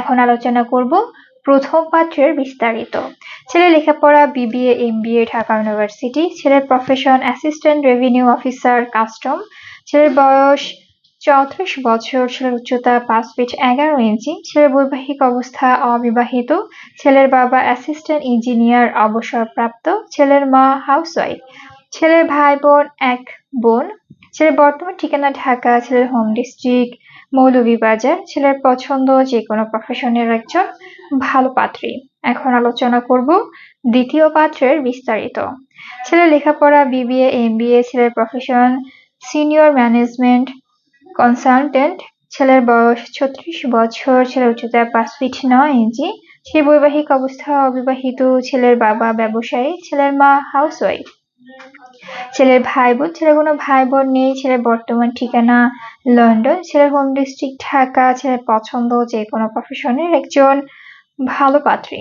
এখন আলোচনা করব প্রথম পাত্রের বিস্তারিত। ছেলে লেখাপড়া, বিবিএ, এমবিএ, ঢাকা ইউনিভার্সিটি। ছেলের profession assistant revenue officer custom ছেলের বয়স চৌত্রিশ বছর। ছেলের উচ্চতা পাঁচ ফিট এগারো ইঞ্চি ছেলের বৈবাহিক অবস্থা অবিবাহিত। ছেলের বাবা অ্যাসিস্ট্যান্ট ইঞ্জিনিয়ার অবসরপ্রাপ্ত। ছেলের মা হাউসওয়াইফ ছেলের ভাই বোন এক বোন। ছেলের বর্তমান ঠিকানা ঢাকা, ছেলের হোম ডিস্ট্রিক্ট মৌলভীবাজার, ছেলের পছন্দ যে কোনো প্রফেশনের একজন ভালো পাত্রী। এখন আলোচনা করব দ্বিতীয় পাত্রের বিস্তারিত। ছেলের লেখাপড়া বিবিএ এমবিএ ছেলের প্রফেশন সিনিয়র ম্যানেজমেন্ট কনসালটেন্ট ছেলের বয়স ছত্রিশ বছর, ছেলের উচ্চতা পাঁচ ফিট নয় ইঞ্চি সে বৈবাহিক অবস্থা অবিবাহিত, ছেলের বাবা ব্যবসায়ী, ছেলের মা হাউসওয়াইফ ছেলের ভাই বোন ছেলের কোনো ভাই বোন নেই, ছেলের বর্তমান ঠিকানা লন্ডন, ছেলের হোম ডিস্ট্রিক্ট ঢাকা, ছেলের পছন্দ যে কোনো প্রফেশনের একজন ভালো পাত্রী।